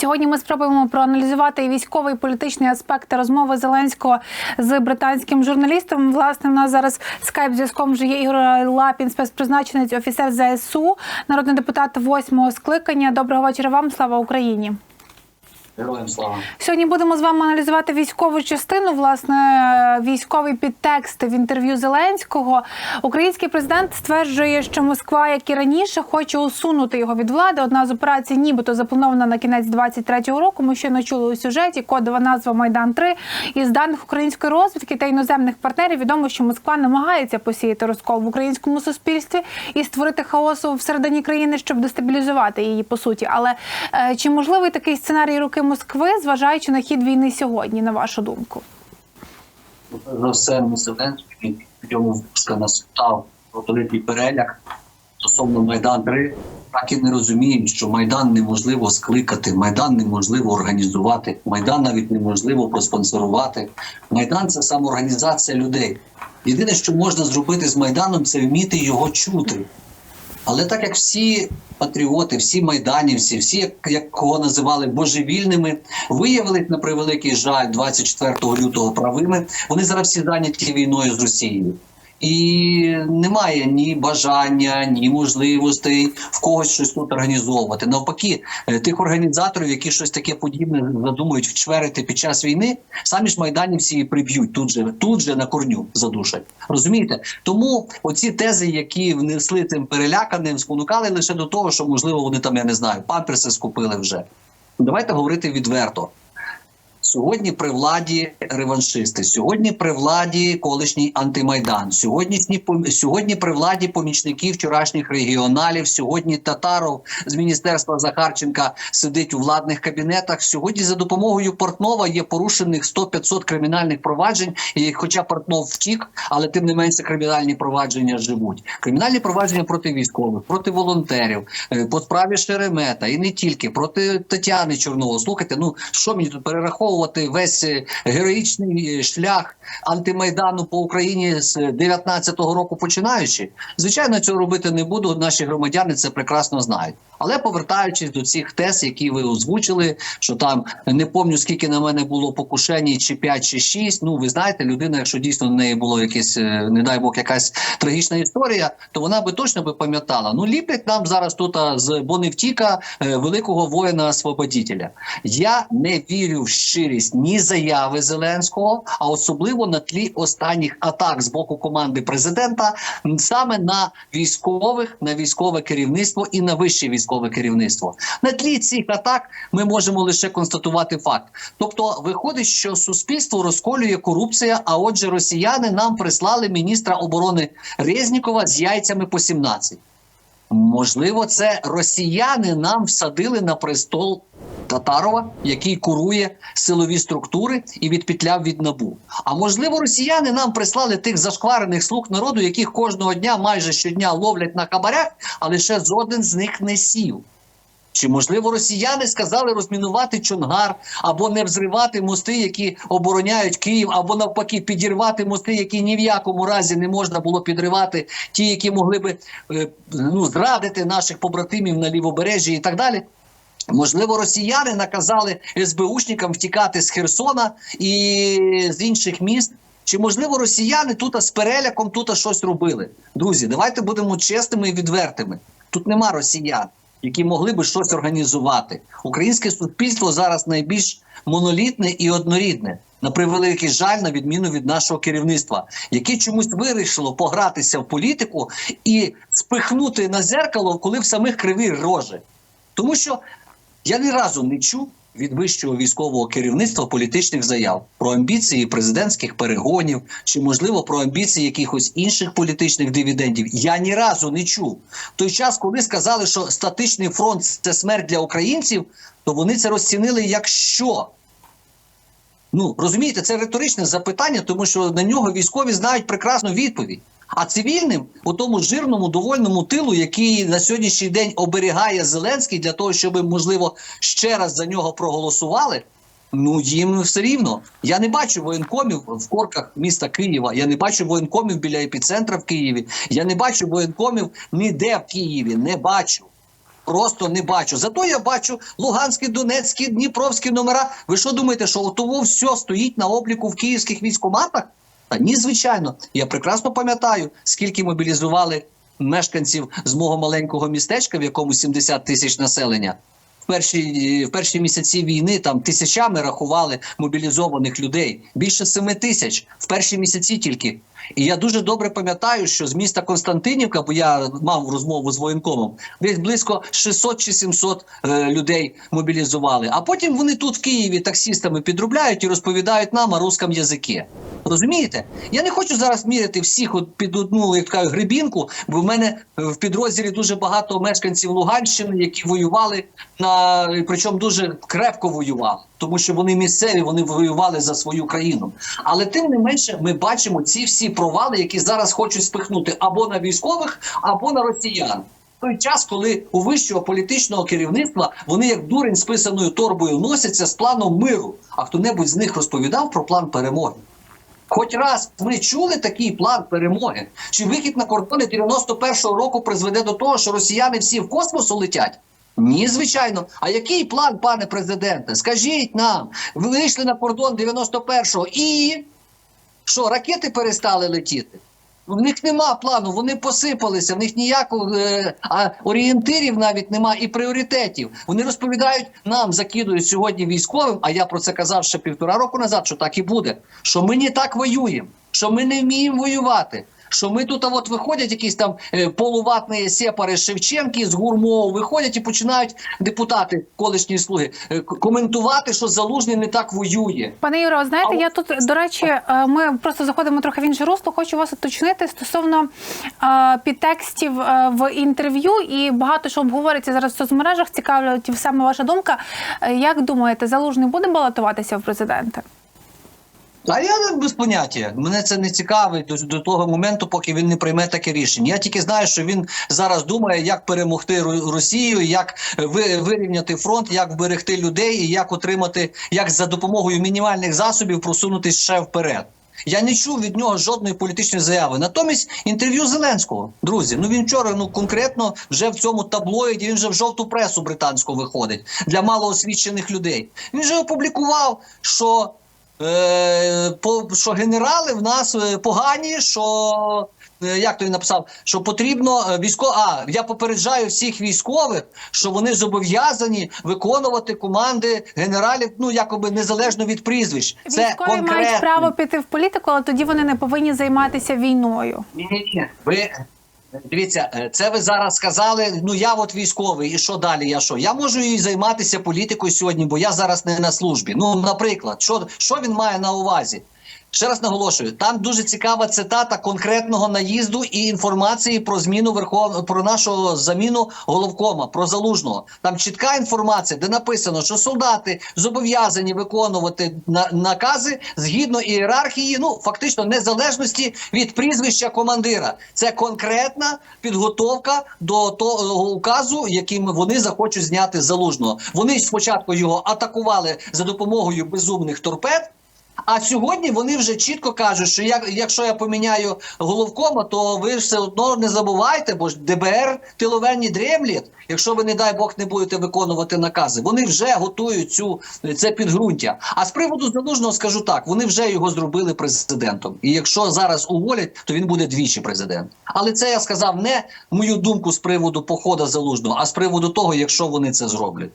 Сьогодні ми спробуємо проаналізувати військовий політичний аспект розмови Зеленського з британським журналістом. Власне, в нас зараз скайп зв'язком вже є Ігор Лапін, спецпризначенець, офіцер ЗСУ, народний депутат восьмого скликання. Доброго вечора вам. Слава Україні. Героям слава. Сьогодні будемо з вами аналізувати військову частину, власне, військовий підтекст в інтерв'ю Зеленського. Український президент стверджує, що Москва, як і раніше, хоче усунути його від влади. Одна з операцій, нібито запланована на кінець 23-го року. Ми ще не чули у сюжеті. Кодова назва Майдан 3 Із даних української розвідки та іноземних партнерів відомо, що Москва намагається посіяти розкол в українському суспільстві і створити хаосу всередині країни, щоб дестабілізувати її по суті. Але е, чи можливий такий сценарій руки Москви, зважаючи на хід війни сьогодні, на вашу думку? За все ми Зеленський в випуска нас став про великий переляк стосовно Майдан 3 так і не розуміють, що Майдан неможливо скликати, Майдан неможливо організувати, Майдан навіть неможливо проспонсорувати. Майдан це самоорганізація людей. Єдине, що можна зробити з Майданом, це вміти його чути. Але так як всі патріоти, всі майданівці, всі, як, як кого називали божевільними, виявили на превеликий жаль 24 лютого правими, вони зараз всі зайняті війною з Росією. І немає ні бажання, ні можливостей в когось щось тут організовувати. Навпаки, е, тих організаторів, які щось таке подібне задумують вчверити під час війни, самі ж майданівці приб'ють тут же, тут же на корню задушать. Розумієте? Тому оці тези, які внесли цим переляканим, спонукали лише до того, що можливо вони там, я не знаю, памперси скупили вже. Давайте говорити відверто. Сьогодні при владі реваншисти, сьогодні при владі колишній антимайдан, сьогоднішні сьогодні при владі помічників вчорашніх регіоналів. Сьогодні Татаров з міністерства Захарченка сидить у владних кабінетах. Сьогодні за допомогою Портнова є порушених 100-500 кримінальних проваджень. І хоча Портнов втік, але тим не менше кримінальні провадження живуть. Кримінальні провадження проти військових, проти волонтерів, е, по справі Шеремета і не тільки проти Тетяни Чорновол. Слухайте, ну що мені тут перераховувати весь е, героїчний е, шлях антимайдану по Україні з 19-го року починаючи. Звичайно, цього робити не буду. Наші громадяни це прекрасно знають. Але повертаючись до цих тез, які ви озвучили, що там не пам'ятаю, скільки на мене було покушень, чи 5, чи 6, Ну ви знаєте, людина, якщо дійсно в неї було якесь, е, не дай Бог, якась трагічна історія, то вона би точно би пам'ятала. Ну ліплять нам зараз тут з Боневтіка великого воїна-освободітеля. Я не вірю в щирість ні заяви Зеленського, а особливо на тлі останніх атак з боку команди президента саме на військових, на військове керівництво і на вище військове керівництво. На тлі цих атак ми можемо лише констатувати факт. Тобто, виходить, що суспільство розколює корупція. А отже, росіяни нам прислали міністра оборони Резнікова з яйцями по 17. Можливо, це росіяни нам всадили на престол Татарова, який курує силові структури і відпетляв від набу. А можливо, росіяни нам прислали тих зашкварених слуг народу, яких кожного дня, майже щодня ловлять на хабарях, а лише жоден з них не сів. Чи можливо росіяни сказали розмінувати Чонгар або не взривати мости, які обороняють Київ, або навпаки підірвати мости, які ні в якому разі не можна було підривати, ті, які могли би е, ну, зрадити наших побратимів на лівобережжі і так далі. Можливо, росіяни наказали СБУшникам втікати з Херсона і з інших міст. Чи можливо росіяни тут з переляком тут щось робили? Друзі, давайте будемо чесними і відвертими. Тут нема росіян, які могли би щось організувати. Українське суспільство зараз найбільш монолітне і однорідне. На превеликий жаль, на відміну від нашого керівництва, яке чомусь вирішило погратися в політику і спихнути на зеркало, коли в самих криві рожі. Тому що я ні разу не чув від вищого військового керівництва політичних заяв про амбіції президентських перегонів чи, можливо, про амбіції якихось інших політичних дивідендів. Я ні разу не чув. Той час, коли сказали, що статичний фронт це смерть для українців, то вони це розцінили як що? Ну розумієте, це риторичне запитання, тому що на нього військові знають прекрасну відповідь. А цивільним, у тому жирному довольному тилу, який на сьогоднішній день оберігає Зеленський для того, щоб можливо ще раз за нього проголосували. Ну їм все рівно. Я не бачу воєнкомів в корках міста Києва. Я не бачу воєнкомів біля епіцентра в Києві. Я не бачу воєнкомів ніде в Києві. Не бачу. Просто не бачу. Зато я бачу Луганські, Донецькі, Дніпровські номера. Ви що думаєте, що того все стоїть на обліку в київських військоматах? Та ні, звичайно. Я прекрасно пам'ятаю, скільки мобілізували мешканців з мого маленького містечка, в якому 70 тисяч населення. Перші, в перші місяці війни там тисячами рахували мобілізованих людей. Більше семи тисяч в перші місяці тільки. І я дуже добре пам'ятаю, що з міста Константинівка, бо я мав розмову з воєнкомом, десь близько 600 чи 700 е, людей мобілізували. А потім вони тут в Києві таксістами підробляють і розповідають нам на русском язикі. Розумієте? Я не хочу зараз міряти всіх під одну як кажуть, грибінку, бо в мене е, в підрозділі дуже багато мешканців Луганщини, які воювали на причому дуже крепко воювали, тому що вони місцеві, вони воювали за свою країну. Але тим не менше, ми бачимо ці всі провали, які зараз хочуть спихнути або на військових, або на росіян. Той час, коли у вищого політичного керівництва вони як дурень з писаною торбою носяться з планом миру. А хто-небудь з них розповідав про план перемоги? Хоч раз ми чули такий план перемоги, чи вихід на кордони 91-го року призведе до того, що росіяни всі в космос улетять? Ні, звичайно. А який план, пане президенте? Скажіть нам, ви вийшли на кордон 91-го і що, ракети перестали летіти? В них нема плану, вони посипалися, в них ніякого е, орієнтирів навіть нема і пріоритетів. Вони розповідають нам, закидують сьогодні військовим. А я про це казав ще півтора року назад, що так і буде. Що ми не так воюємо, що ми не вміємо воювати. Що ми тут, а от виходять якісь там е, полуватні сепари Шевченки з гурмов, виходять і починають депутати, колишні слуги, е, коментувати, що залужний не так воює. Пане Юро, знаєте, А я от- тут до речі, е, ми просто заходимо трохи в інше русло. Хочу вас уточнити стосовно підтекстів в інтерв'ю, і багато що обговорюється зараз в соцмережах. Цікавлять саме ваша думка. Як думаєте, залужний буде балотуватися в президенти? А я без поняття. Мене це не цікавить до, того моменту, поки він не прийме таке рішення. Я тільки знаю, що він зараз думає, як перемогти Росію, як ви, вирівняти фронт, як вберегти людей і як отримати, як за допомогою мінімальних засобів просунутися ще вперед. Я не чув від нього жодної політичної заяви. Натомість інтерв'ю Зеленського, друзі. Ну він вчора ну конкретно вже в цьому таблоїді. Він вже в жовту пресу британську виходить для малоосвічених людей. Він вже опублікував, що е, що генерали в нас е, погані, що. е, Як то він написав, що потрібно е, військо. А я попереджаю всіх військових, що вони зобов'язані виконувати команди генералів, ну якоби незалежно від прізвищ. Це Військові конкретно. мають право піти в політику, але тоді вони не повинні займатися війною. Ні, ні, ні. Ви дивіться, е, це ви зараз сказали. Ну я от військовий, і що далі? Я що? Я можу і займатися політикою сьогодні, бо я зараз не на службі. Ну, наприклад, що, що він має на увазі? Ще раз наголошую, там дуже цікава цитата конкретного наїзду і інформації про зміну верхов... про нашу заміну головкома, про залужного. Там чітка інформація, де написано, що солдати зобов'язані виконувати на... накази згідно ієрархії, ну фактично незалежності від прізвища командира. Це конкретна підготовка до того указу, яким вони захочуть зняти залужного. Вони спочатку його атакували за допомогою безумних торпед. А сьогодні вони вже чітко кажуть, що як, якщо я поміняю головкома, то ви все одно не забувайте, бо ж ДБР тиловенні дремлять, якщо ви, не дай Бог, не будете виконувати накази. Вони вже готують цю це підґрунтя. А з приводу залужного скажу так: вони вже його зробили президентом. І якщо зараз уволять, то він буде двічі президент. Але це я сказав не мою думку з приводу похода залужного, а з приводу того, якщо вони це зроблять.